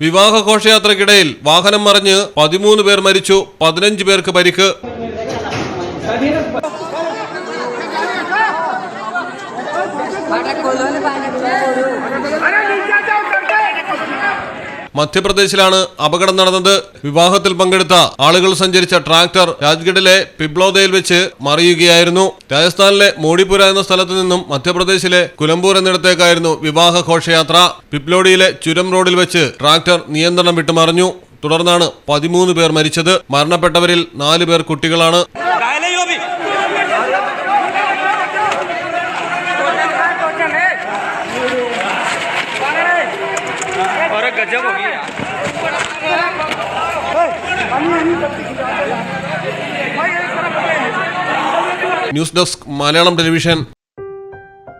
വിവാഹ ഘോഷയാത്രക്കിടയിൽ വാഹനം മറിഞ്ഞ് പതിമൂന്ന് പേർ മരിച്ചു പതിനഞ്ച് പേർക്ക് പരിക്ക്. മധ്യപ്രദേശിലാണ് അപകടം നടന്നത്. വിവാഹത്തിൽ പങ്കെടുത്ത ആളുകൾ സഞ്ചരിച്ച ട്രാക്ടർ രാജ്ഗഡിലെ പിബ്ലോദയിൽ വെച്ച് മറിയുകയായിരുന്നു. രാജസ്ഥാനിലെ മോഡിപുര എന്ന സ്ഥലത്ത് നിന്നും മധ്യപ്രദേശിലെ കുലംപൂർ എന്നിടത്തേക്കായിരുന്നു വിവാഹ ഘോഷയാത്ര. പിപ്ലോഡിയിലെ ചുരം റോഡിൽ വെച്ച് ട്രാക്ടർ നിയന്ത്രണം വിട്ടുമറിഞ്ഞു. തുടർന്നാണ് പതിമൂന്ന് പേർ മരിച്ചത്. മരണപ്പെട്ടവരിൽ നാല് പേർ കുട്ടികളാണ്. और गजब हो गई यार ന്യൂസ് ഡെസ്ക് മലയാളം ടെലിവിഷൻ